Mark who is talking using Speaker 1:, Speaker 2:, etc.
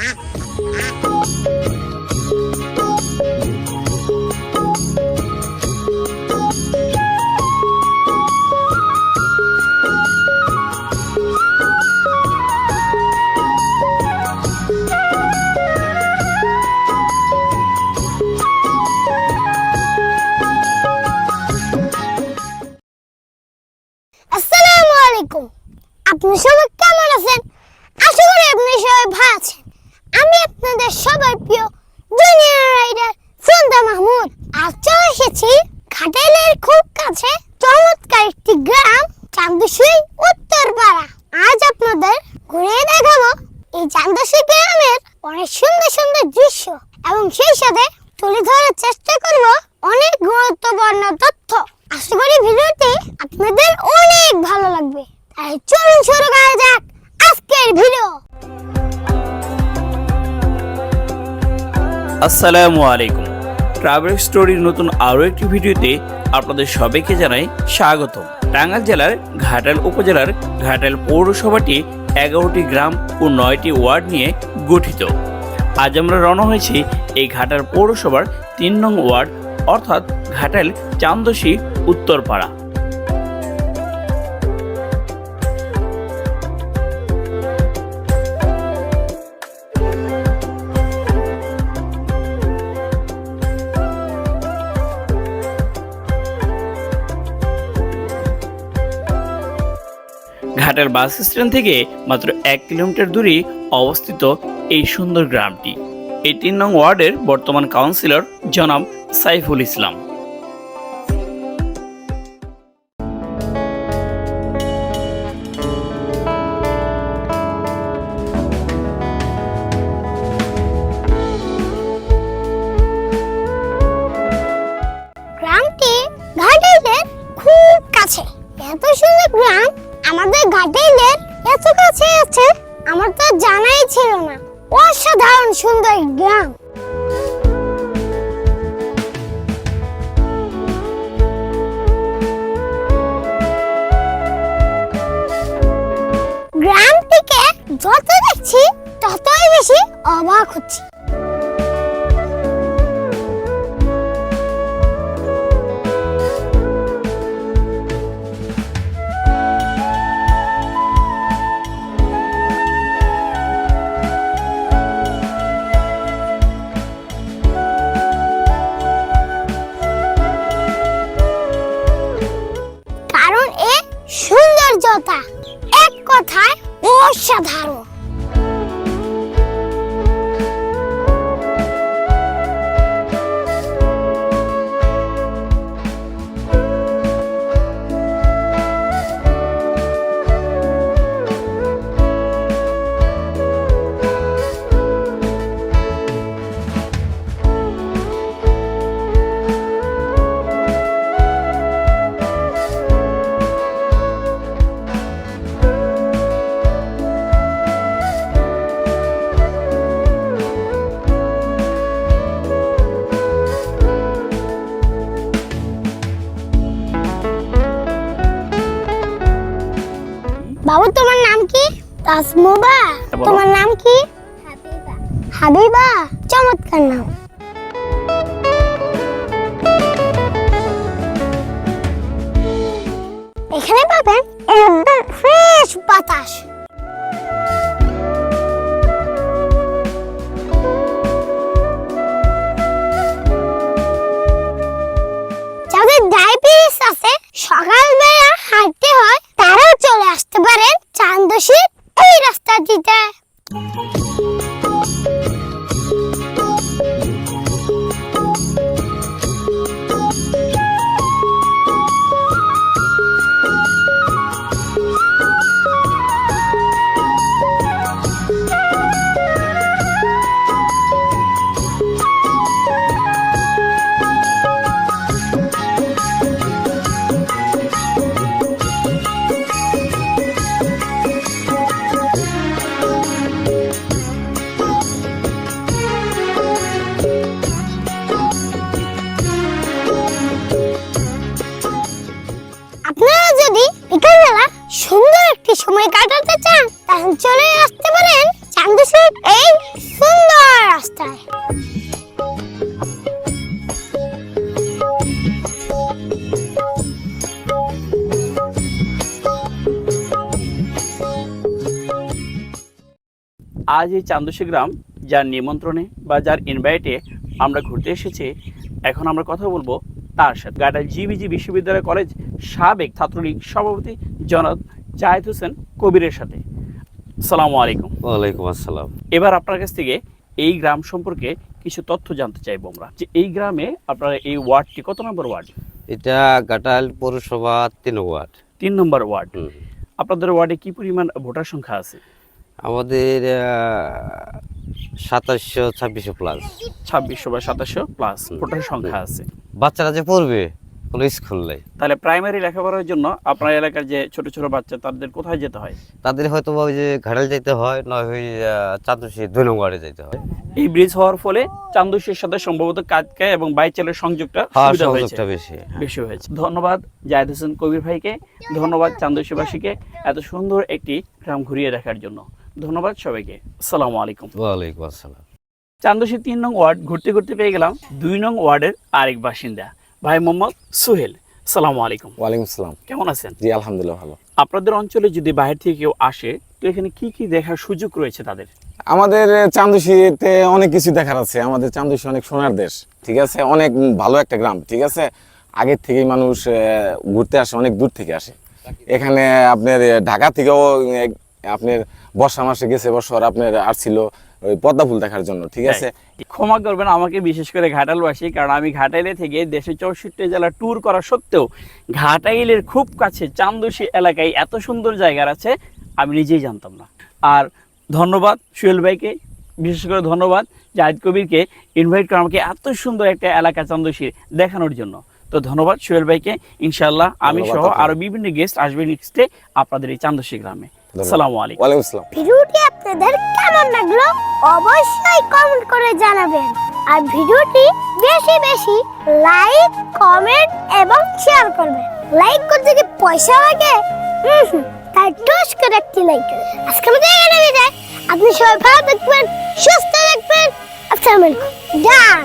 Speaker 1: আসসালামু আপনাদের সবার প্রিয় জুনিয়র রাইডার ফ্রন্দা মাহমুদ। আজ চলে এসেছি ঘাটাইলের খুব কাছে চমৎকার একটি গ্রাম চান্দুশুই উত্তরপাড়া। আজ আপনাদের ঘুরিয়ে দেখাবো এই চান্দুশুই গ্রামের অনেক সুন্দর সুন্দর দৃশ্য এবং সেই সাথে তুলে ধরার চেষ্টা করব অনেক গুরুত্বপূর্ণ তথ্য। আশা করি ভিডিওটি আপনাদের অনেক ভালো লাগবে। তাই চলুন শুরু করা যাক।
Speaker 2: আসসালামু আলাইকুম। ট্রাভেল স্টোরির নতুন আরও একটি ভিডিওতে আপনাদের সবাইকে জানাই স্বাগত টাঙ্গাইল জেলার ঘাটাল উপজেলার ঘাটাল পৌরসভাটি এগারোটি গ্রাম ও নয়টি ওয়ার্ড নিয়ে গঠিত। আজ আমরা রওনা হয়েছি এই ঘাটাল পৌরসভার তিন নং ওয়ার্ড, অর্থাৎ ঘাটাল চান্দশী উত্তরপাড়া। ঘাটাল বাস স্ট্যান্ড থেকে মাত্র এক কিলোমিটার দূরে অবস্থিত এই সুন্দর গ্রামটি। এই তিন নং ওয়ার্ডের বর্তমান কাউন্সিলর জনাব সাইফুল ইসলাম।
Speaker 1: গ্রামটি ঘাটাইলের খুব কাছে। এত সুন্দর গ্রাম আমাদের ঘাটাইলের এত কাছে আছে, আমার তো জানাই ছিল না। অসাধারণ সুন্দর গ্রাম। গ্রামটিকে যত দেখছি, ততই বেশি অবাক হচ্ছি। সৌন্দর্যতা এক কথায় অসাধারণ। বাবু তোমার নাম কি? তাসমুবা তোমার নাম কি? হাবিবা। চমৎকার নাম। এখানে পাবেন একদম ফ্রেশ বাতাস।
Speaker 2: আজ এই চান্দশী গ্রাম যার নিমন্ত্রণে বা যার ইনভাইটে আমরা ঘুরতে এসেছি এখন আমরা কথা বলব তার সাথে। গাটাল জিবিজি বিশ্ববিদ্যালয় কলেজ সাবেক ছাত্রলীগ সভাপতি জনাব জাহেদ হোসেন কবিরের সাথে। সালামু আলাইকুম।
Speaker 3: ওয়ালাইকুম আসসালাম।
Speaker 2: এবার আপনার কাছ থেকে এই গ্রাম সম্পর্কে কিছু তথ্য জানতে চাইব আমরা। যে এই গ্রামে আপনার এই ওয়ার্ডটি কত নম্বর ওয়ার্ড?
Speaker 3: এটা গাটাল পৌরসভা তিন ওয়ার্ড।
Speaker 2: তিন নম্বর ওয়ার্ড। আপনাদের ওয়ার্ডে কি পরিমাণ ভোটার সংখ্যা আছে?
Speaker 3: আমাদের সাতাশশো ছাব্বিশশো প্লাস
Speaker 2: ছাব্বিশশো বা সাতাশশো প্লাস ভোটার সংখ্যা আছে।
Speaker 3: বাচ্চারা যে পড়বে কোনো স্কুল নেই।
Speaker 2: তাহলে প্রাইমারি লেখাপড়ার জন্য আপনার এলাকার যে ছোট ছোট বাচ্চা তাদের কোথায় যেতে হয়?
Speaker 3: তাদের হয়তো ওই যে ঘাটাল যেতে হয় নয় ওই চাঁদশি যেতে হয়।
Speaker 2: এই ব্রিজ হওয়ার ফলে চান্দুশের সাথে সম্ভবত কাজকায় এবং বাইচালের সংযোগটা
Speaker 3: হ্যাঁ
Speaker 2: সুবিধা হয়েছে।
Speaker 3: বেশি।
Speaker 2: বেশি হয়েছে। ধন্যবাদ জায়দ হোসেন কবির ভাইকে। ধন্যবাদ চান্দুশীবাসীকে এত সুন্দর একটি গ্রাম ঘুরিয়ে দেখার জন্য। ধন্যবাদ সবাইকে। আসসালামু আলাইকুম।
Speaker 3: ওয়ালাইকুম আসসালাম।
Speaker 2: চান্দশী তিন নং ওয়ার্ড ঘুরতে ঘুরতে পেয়ে গেলাম দুই নং ওয়ার্ডের আরেক বাসিন্দা ভাই মোহাম্মদ সোহেল। সালামু আলাইকুম।
Speaker 4: ওয়ালাইকুম আসসালাম।
Speaker 2: কেমন আছেন?
Speaker 4: জি আলহামদুলিল্লাহ ভালো।
Speaker 2: আপনাদের অঞ্চলে যদি বাইরে থেকে কেউ আসে তো এখানে কি কি দেখার সুযোগ রয়েছে তাদের?
Speaker 4: আমাদের চান্দুশিতে অনেক কিছু দেখার আছে। আমাদের চান্দুশি অনেক সোনার দেশ ঠিক আছে? অনেক ভালো একটা গ্রাম ঠিক আছে? আগের থেকেই মানুষ ঘুরতে আসে অনেক দূর থেকে আসে। এখানে আপনার ঢাকা থেকেও আপনার বর্ষা মাসে গেছে বছর আপনার আসছিল ওই পদ্মা ফুল দেখার জন্য ঠিক আছে?
Speaker 2: ক্ষমা করবেন আমাকে বিশেষ করে ঘাটালবাসী কারণ আমি ঘাটাইলে থেকে দেশের চৌষট্টি জেলা ট্যুর করা সত্ত্বেও ঘাটাইলের খুব কাছে চান্দশী এলাকায় এত সুন্দর জায়গা আছে আমি নিজেই জানতাম না। আর ধন্যবাদ সুয়েল ভাইকে বিশেষ করে ধন্যবাদ জাহিদ কবিরকে ইনভাইট করে আমাকে এত সুন্দর একটা এলাকা চান্দশীর দেখানোর জন্য। তো ধন্যবাদ সুয়েল ভাইকে ইনশাল্লাহ আমি সহ
Speaker 4: আপনাকে।
Speaker 2: আরও বিভিন্ন গেস্ট আসবে নেক্সটে আপনাদের এই চান্দশী গ্রামে। সালামু আলাইকুম।
Speaker 4: ওয়ালাইকুম আসসালাম।
Speaker 1: ভিডিওটি আপনাদের কেমন লাগল অবশ্যই কমেন্ট করে জানাবেন। আর ভিডিওটি বেশি বেশি লাইক কমেন্ট এবং শেয়ার করবেন। লাইক করতে কি পয়সা লাগে? তাই টস করে একটি লাইক আজকে আমাদের এখানে বিদায়। আপনি সবাই ভালো থাকবেন সুস্থ থাকবেন। আসসালামু আলাইকুম। ডান